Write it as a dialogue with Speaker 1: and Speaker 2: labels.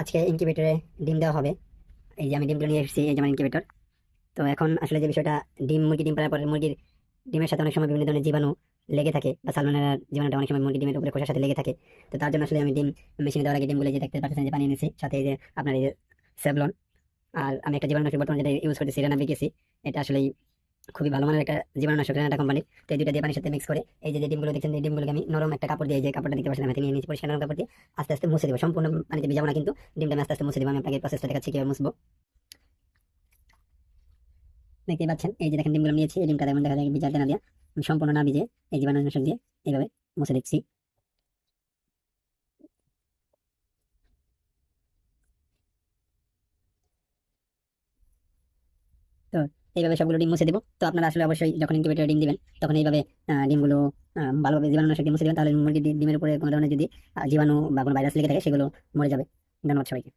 Speaker 1: আজকে ইনকিউবেটরে ডিম দেওয়া হবে। এই যে আমি ডিমগুলো নিয়ে এসেছি, এই যে আমার ইনকিউবেটর তো এখন আসলে যে বিষয়টা, ডিম, মুরগি ডিম পাড়ার পরে মুরগির ডিমের সাথে অনেক সময় বিভিন্ন ধরনের জীবাণু লেগে থাকে বা সালমানের জীবাণুটা অনেক সময় মুরগি ডিমের উপরে খোসার সাথে লেগে থাকে। তো তার জন্য আসলে আমি ডিম মেশিনে দেওয়ার আগে ডিমগুলো যে দেখতে পাচ্ছেন যে পানি এনেছি সাথে এই যে আপনার এই যে সেভলন। আর আমি একটা জীবাণুনাশক বর্তমানে যেটা ইউজ করতেছি রেনা বিকেসি এটা আসলে খুবই ভালো মানের একটা জীবাণুনাশক রেনাটা কোম্পানি তো এই দুইটা দিয়ে পানির সাথে মিক্স করে এই যে ডিমগুলো দেখছেন, এই ডিমগুলোকে আমি নরম একটা কাপড় দিয়ে যে কাপড়টা দেখতে পাচ্ছেন আমি নিয়েছি পরিষ্কার কাপড় দিয়ে আস্তে আস্তে মুছে দেবো। সম্পূর্ণ পানিতে ভিজাবো না, কিন্তু ডিমটা আমি আস্তে আস্তে মুছে দেবো। আমি আপনাকে প্রসেসটা দেখাচ্ছি, কীভাবে মুছবো। দেখতেই পাচ্ছেন, এই যে দেখেন ডিমগুলো নিয়েছি, এই ডিমটা যেমন দেখা যায় ভিজাতে না দিয়ে আমি সম্পূর্ণ না ভিজে এই জীবাণুনাশক দিয়ে এইভাবে মুছে দিচ্ছি। তো এইভাবে সবগুলো ডিম মুছে দেবো। তো আপনারা আসলে অবশ্যই যখন ইনকিউবেটরে ডিম দিবেন, তখন এইভাবে ডিমগুলো ভালোভাবে জীবাণুনাশক ডিম মুছে দেবেন, তাহলে ডিমের উপরে কোনো ধরনের যদি জীবাণু বা কোনো ভাইরাস লেগে থাকে, সেগুলো মরে যাবে। ধন্যবাদ সবাইকে।